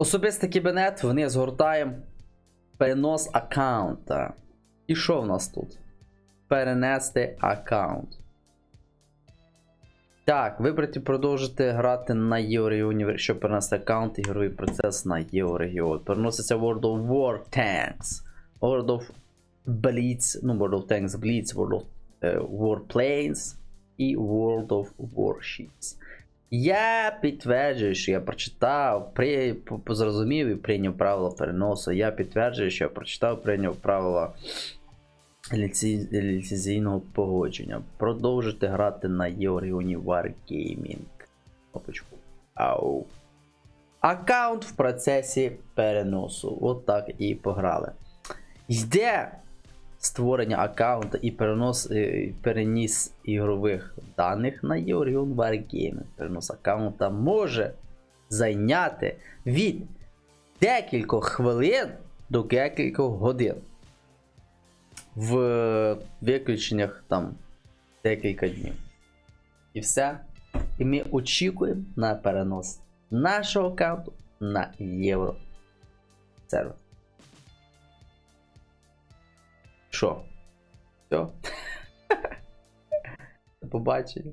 Особистий кабінет, вниз гортаємо. Перенос аккаунта. І що в нас тут? Перенести аккаунт. Так, вибрати продовжити грати на Єврорегіоні, щоб перенести аккаунт ігровий процес на Єврорегіон. Переноситься World of War Tanks. World of Blitz, ну World of Tanks Blitz, World of е, Warplanes і World of Warships. Я підтверджую, що я прочитав, при, зрозумів і прийняв правила переносу. Я підтверджую, що я прочитав, прийняв правила ліцензійного погодження. Продовжити грати на Єврегіоні Wargaming. Кнопочку. Ау. Аккаунт в процесі переносу. От так і пограли. Йде створення аккаунта і перенос, е, переніс ігрових даних на Єврегіон Wargaming. Перенос аккаунта може зайняти від декількох хвилин до декількох годин. В виключеннях там декілька днів. І все. І ми очікуємо на перенос нашого аккаунту на євро сервер. Що? Все? Побачення.